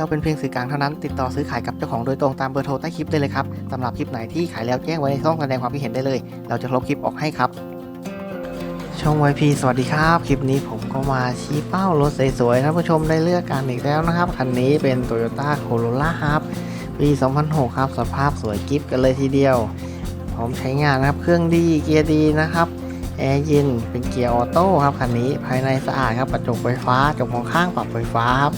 เราเป็นเพียงสื่อกลางเท่านั้น ติดต่อซื้อขายกับเจ้าของโดยตรงตามเบอร์โทรใต้คลิปได้เลยครับสำหรับคลิปไหนที่ขายแล้วแจ้งไว้ในช่องแสดงความคิดเห็นได้เลย เราจะลบคลิปออกให้ครับ ช่อง YP สวัสดีครับ คลิปนี้ผมก็มาชี้เป้ารถสวยๆท่านผู้ชมได้เลือกกันอีกแล้วนะครับ คันนี้เป็น Toyota Corolla ครับปี 2006 ครับ สภาพสวยกิ๊บกันเลยทีเดียวพร้อมใช้งานนะครับ เครื่องดี เกียร์ดีนะครับ แอร์เย็น เป็นเกียร์ออโต้ครับ คันนี้ ภายในสะอาดครับ กระจกไฟฟ้ากระจกมองข้างปรับไฟฟ้าครับ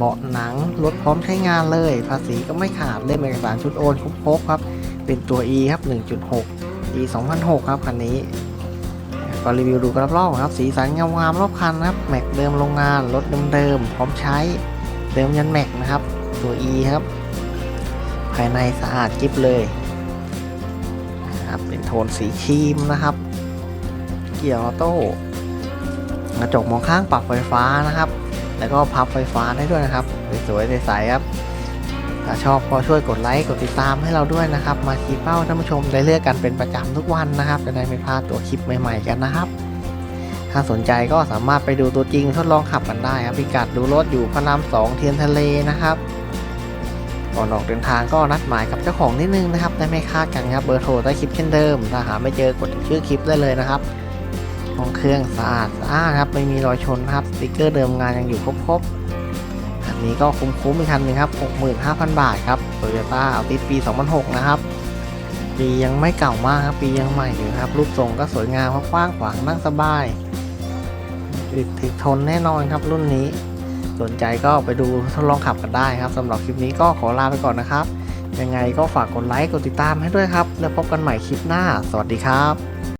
เบาะหนังรถพร้อมใช้งานเลย ภาษีก็ไม่ขาดเล่มเอกสารชุดโอนครบครับ เป็นตัว E ครับ 1.6 E 2006 ครับคันนี้ก็รีวิวดูกันรอบๆครับ สีสันงางามรอบคันนะครับ แม็กเดิมโรงงานรถเดิมๆพร้อมใช้เดิมยันแม็กนะครับ ตัว E ครับ ภายในสะอาดกิ๊บเลยครับเป็นโทนสีครีมนะครับ เกียร์ออโต้กระจกมองข้างปรับไฟฟ้านะครับ แล้วก็พับไฟฟ้าได้ด้วยนะครับ สวยๆใสๆครับ ถ้าชอบก็ช่วยกดไลค์กดติดตามให้เราด้วยนะครับ มาคีเป้าท่านผู้ชมได้เลือกกันเป็นประจำทุกวันนะครับ จะได้ไม่พลาดตัวคลิปใหม่ๆกันนะครับ ถ้าสนใจก็สามารถไปดูตัวจริงทดลองขับกันได้ครับพิกัดดูรถอยู่พระรามสองเทียนทะเลนะครับก่อนออกเดินทางก็นัดหมายกับเจ้าของนิดนึงนะครับได้ไม่คลาดกันครับเบอร์โทรใต้คลิปเช่นเดิมถ้าหาไม่เจอกดชื่อคลิปได้เลยนะครับ ห้องเครื่องสะอาดสะอาดครับไม่มีรอยชนครับสติกเกอร์เดิมงานยังอยู่ครบๆคันนี้ก็คุ้มๆอีกคันหนึงครับ 65,000 บาทครับโตโยต้าเอาติดปี 2006 นะครับปียังไม่เก่ามากครับปียังใหม่อยู่ครับ รูปทรงก็สวยงามกว้างขวางนั่งสบายติดทนแน่นอนครับรุ่นนี้ สนใจก็ไปดูทดลองขับกันได้ครับสำหรับคลิปนี้ก็ขอลาไปก่อนนะครับ ยังไงก็ฝากกดไลค์กดติดตามให้ด้วยครับ แล้วพบกันใหม่คลิปหน้า สวัสดีครับ